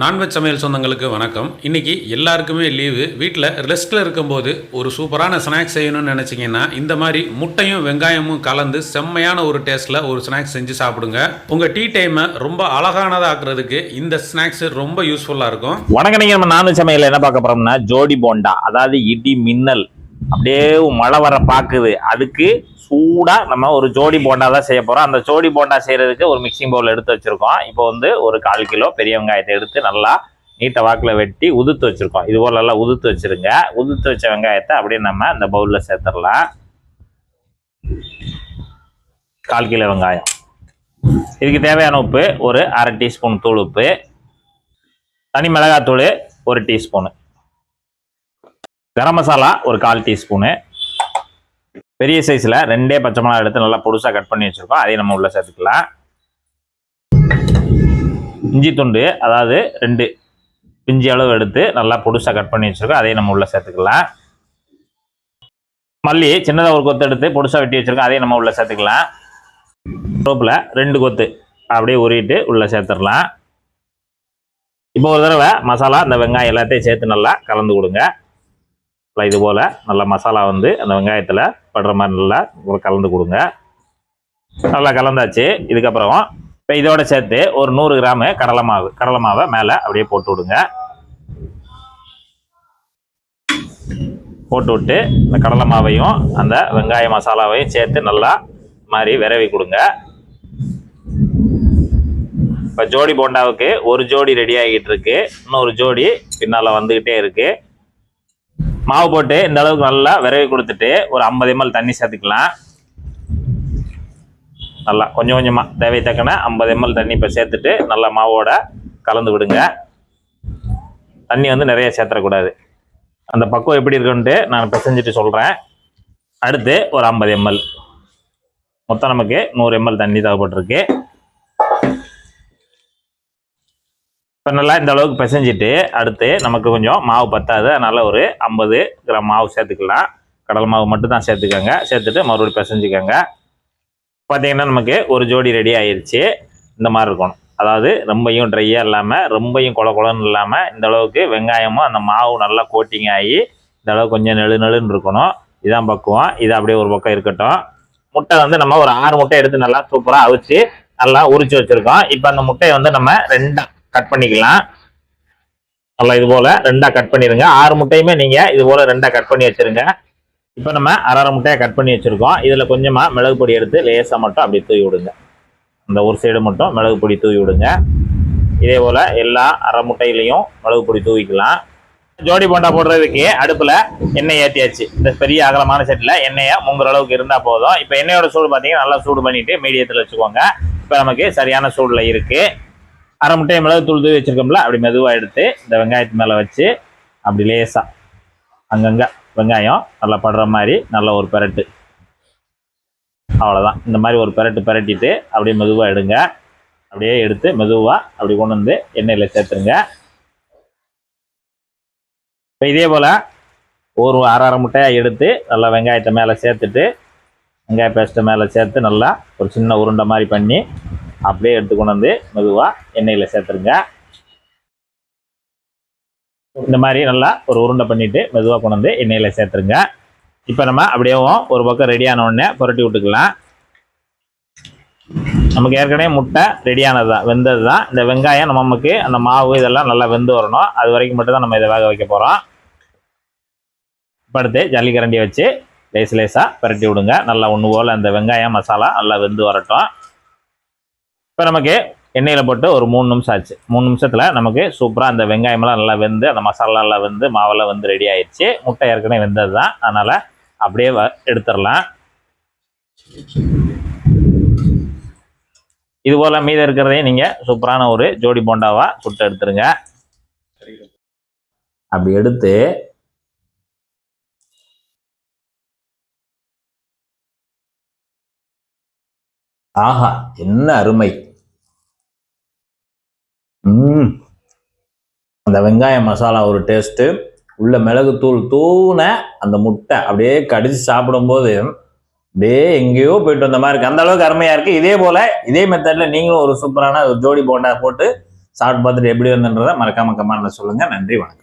Non veg சமையல் சொந்தங்களுக்கு வணக்கம். இன்னைக்கு எல்லாருக்குமே லீவு. வீட்டில் ரெஸ்ட்டில் இருக்கும்போது ஒரு சூப்பரான ஸ்நாக்ஸ் செய்யணும்னு நினச்சிங்கன்னா இந்த மாதிரி முட்டையும் வெங்காயமும் கலந்து செம்மையான ஒரு டேஸ்ட்டில் ஒரு ஸ்நாக்ஸ் செஞ்சு சாப்பிடுங்க. உங்கள் டீ டைமை ரொம்ப அழகானதாக்குறதுக்கு இந்த ஸ்நாக்ஸ் ரொம்ப யூஸ்ஃபுல்லாக இருக்கும். வணக்கம் நீங்கள் நம்ம நான்வெஜ் சமையல் என்ன பார்க்க போகிறோம்னா ஜோடி போண்டா அதாவது இடி மின்னல் அப்படியே மழை வர பார்க்குது அதுக்கு சூடாக நம்ம ஒரு ஜோடி போண்டா தான் செய்ய போகிறோம் அந்த ஜோடி போண்டா செய்கிறதுக்கு ஒரு மிக்சிங் பவுல் எடுத்து வச்சுருக்கோம். இப்போ வந்து ஒரு கால் கிலோ பெரிய வெங்காயத்தை எடுத்து நல்லா நீட்ட வாக்கில் வெட்டி உதுத்து வச்சுருக்கோம். இது போல் நல்லா உதுத்து வச்சுருங்க. உதுத்து வச்ச வெங்காயத்தை அப்படியே நம்ம அந்த பவுலில் சேர்த்துடலாம். கால் கிலோ வெங்காயம். இதுக்கு தேவையான உப்பு ஒரு அரை டீஸ்பூன் தூள் உப்பு. தனி மிளகாத்தூள் ஒரு டீஸ்பூனு. கரம் மசாலா ஒரு கால் டீஸ்பூனு. பெரிய சைஸில் ரெண்டே பச்சை மிளகா எடுத்து நல்லா பொடுசாக கட் பண்ணி வச்சுருக்கோம். அதையும் நம்ம உள்ளே சேர்த்துக்கலாம். இஞ்சி துண்டு அதாவது ரெண்டு பிஞ்சி அளவு எடுத்து நல்லா பொடுசாக கட் பண்ணி வச்சுருக்கோம். அதையும் நம்ம உள்ளே சேர்த்துக்கலாம். மல்லி சின்னதாக ஒரு கொத்து எடுத்து பொடுசாக வெட்டி வச்சுருக்கோம். அதையும் நம்ம உள்ளே சேர்த்துக்கலாம். ரோப்பில் ரெண்டு கொத்து அப்படியே உருவிட்டு உள்ளே சேர்த்துடலாம். இப்போ ஒரு தடவை மசாலா இந்த வெங்காயம் எல்லாத்தையும் சேர்த்து நல்லா கலந்து கொடுங்க. இது போல் நல்லா மசாலா வந்து அந்த வெங்காயத்தில் படுற மாதிரி நல்லா ஒரு கலந்து கொடுங்க. நல்லா கலந்தாச்சு. இதுக்கப்புறம் இப்போ இதோட சேர்த்து ஒரு நூறு கிராமு கடலை மாவு கடலை மாவை மேலே அப்படியே போட்டு விடுங்க. போட்டு விட்டு இந்த கடலை மாவையும் அந்த வெங்காய மசாலாவையும் சேர்த்து நல்லா மாதிரி விரவி கொடுங்க. இப்போ ஜோடி போண்டாவுக்கு ஒரு ஜோடி ரெடி ஆகிட்டு இருக்கு. இன்னொரு ஜோடி பின்னால் வந்துக்கிட்டே இருக்குது மாவு போட்டு இந்த அளவுக்கு நல்லா விரவி கொடுத்துட்டு ஒரு ஐம்பது எம்எல் தண்ணி சேர்த்துக்கலாம். நல்லா கொஞ்சம் கொஞ்சமாக தேவை தக்கன ஐம்பது எம்எல் தண்ணி இப்போ சேர்த்துட்டு நல்லா மாவோட கலந்து விடுங்க. தண்ணி வந்து நிறைய சேர்த்துடக்கூடாது அந்த பக்குவம் எப்படி இருக்குன்ட்டு நான் பிசைஞ்சிட்டு சொல்கிறேன் அடுத்து ஒரு ஐம்பது எம்எல் மொத்தம் நமக்கு நூறு எம்எல் தண்ணி தேவைப்பட்டிருக்கு. இப்போ நல்லா இந்த அளவுக்கு பிசைஞ்சிட்டு அடுத்து நமக்கு கொஞ்சம் மாவு பத்தாது. அதனால் ஒரு ஐம்பது கிராம் மாவு சேர்த்துக்கலாம். கடல் மாவு மட்டும் தான் சேர்த்துக்கோங்க. சேர்த்துட்டு மறுபடியும் பிசைஞ்சிக்கோங்க. பார்த்தீங்கன்னா நமக்கு ஒரு ஜோடி ரெடி ஆயிடுச்சு இந்த மாதிரி இருக்கணும். அதாவது ரொம்பையும் ட்ரையாக இல்லாமல் ரொம்பையும் கொல குளன்னு இல்லாமல் இந்த அளவுக்கு வெங்காயமும் அந்த மாவு நல்லா கோட்டிங் ஆகி இந்த அளவுக்கு கொஞ்சம் நெழு நெழுன்னு இருக்கணும். இதான் பக்குவம். இது அப்படியே ஒரு பக்கம் இருக்கட்டும். முட்டை வந்து நம்ம ஒரு ஆறு முட்டை எடுத்து நல்லா சூப்பராக அவிச்சு நல்லா உரிச்சு வச்சுருக்கோம். இப்போ அந்த முட்டையை வந்து நம்ம ரெண்டாக கட் பண்ணிக்கலாம். நல்லா இது போல ரெண்டா கட் பண்ணிருங்க. ஆறு முட்டையுமே நீங்க இது போல ரெண்டா கட் பண்ணி வச்சிருங்க. இப்போ நம்ம அரை அரை கட் பண்ணி வச்சிருக்கோம். இதுல கொஞ்சமா மிளகு பொடி எடுத்து லேசா மட்டும் அப்படி தூவி விடுங்க. இந்த ஒரு சைடு மட்டும் மிளகு பொடி தூவி விடுங்க. இதே போல எல்லா அரை முட்டையிலையும் மிளகு பொடி தூவிக்கலாம். ஜோடி போண்டா போடுறதுக்கு அடுப்புல எண்ணெய் ஏற்றியாச்சு இந்த பெரிய அகலமான செட்டில் எண்ணெயை முங்குற அளவுக்கு இருந்தா போதும். இப்போ எண்ணெயோட சூடு பார்த்தீங்கன்னா நல்லா சூடு பண்ணிட்டு மீடியத்தில் வச்சுக்கோங்க. இப்போ நமக்கு சரியான சூடுல இருக்கு. அரை முட்டையை மிளகு தூள் தூவி வச்சிருக்கோம்ல அப்படி மெதுவாக எடுத்து இந்த வெங்காயத்து மேலே வச்சு அப்படி லேசாக அங்கங்கே வெங்காயம் நல்லா படுற மாதிரி நல்ல ஒரு பெரட்டு. அவ்வளோதான் இந்த மாதிரி ஒரு பெரட்டு பெரட்டிட்டு அப்படியே மெதுவாக எடுங்க. அப்படியே எடுத்து மெதுவாக அப்படி கொண்டு வந்து எண்ணெயில் சேர்த்துருங்க. இப்போ இதே போல் ஒரு அரை அரை முட்டையாக எடுத்து நல்லா வெங்காயத்தை மேலே சேர்த்துட்டு வெங்காய பேஸ்ட்டை மேலே சேர்த்து நல்லா ஒரு சின்ன உருண்டை மாதிரி பண்ணி அப்படியே எடுத்து கொண்டு வந்து மெதுவாக எண்ணெயில் சேர்த்துருங்க. இந்த மாதிரி நல்லா ஒரு உருண்டை பண்ணிவிட்டு மெதுவாக கொண்டு வந்து எண்ணெயில் சேர்த்துருங்க. இப்போ நம்ம அப்படியேவும் ஒரு பக்கம் ரெடியான உடனே புரட்டி விட்டுக்கலாம். நமக்கு ஏற்கனவே முட்டை ரெடியானது தான் வெந்தது தான் இந்த வெங்காயம் நமக்கு அந்த மாவு இதெல்லாம் நல்லா வெந்து வரணும். அது வரைக்கும் மட்டும் தான் நம்ம இதை வேக வைக்க போகிறோம் இப்போ அடுத்து ஜல்லிக்கரண்டியை வச்சு லேஸ் லேஸாக பரட்டி விடுங்க. நல்லா ஒன்று போல் அந்த வெங்காயம் மசாலா நல்லா வெந்து வரட்டும். இப்போ நமக்கு எண்ணெயில் போட்டு ஒரு மூணு நிமிஷம் ஆச்சு. மூணு நிமிஷத்தில் நமக்கு சூப்பராக அந்த வெங்காயமெல்லாம் நல்லா வெந்து அந்த மசாலா எல்லாம் வெந்து மாவெல்லாம் வந்து ரெடி ஆயிடுச்சு. முட்டை ஏற்கனவே வெந்தது தான் அதனால் அப்படியே வ- எடுத்துடலாம். இது போல் மீதம் இருக்கிறதையும் நீங்கள் சூப்பரான ஒரு ஜோடி போண்டாவாக சுட்டு எடுத்துருங்க. அப்படி எடுத்து ஆஹா என்ன அருமை. அந்த வெங்காய மசாலா ஒரு டேஸ்ட்டு உள்ள மிளகுத்தூள் தூண அந்த முட்டை அப்படியே கடிச்சு சாப்பிடும்போது அப்படியே எங்கேயோ போயிட்டு வந்த மாதிரி இருக்கு. அந்த அளவுக்கு அருமையா இருக்கு. இதே போல இதே மெத்தட்ல நீங்களும் ஒரு சூப்பரான ஒரு ஜோடி போண்டா போட்டு சாப்பிட்டு பார்த்துட்டு எப்படி வந்துன்றதை மறக்காம கமெண்ட்ல சொல்லுங்க. நன்றி வணக்கம்.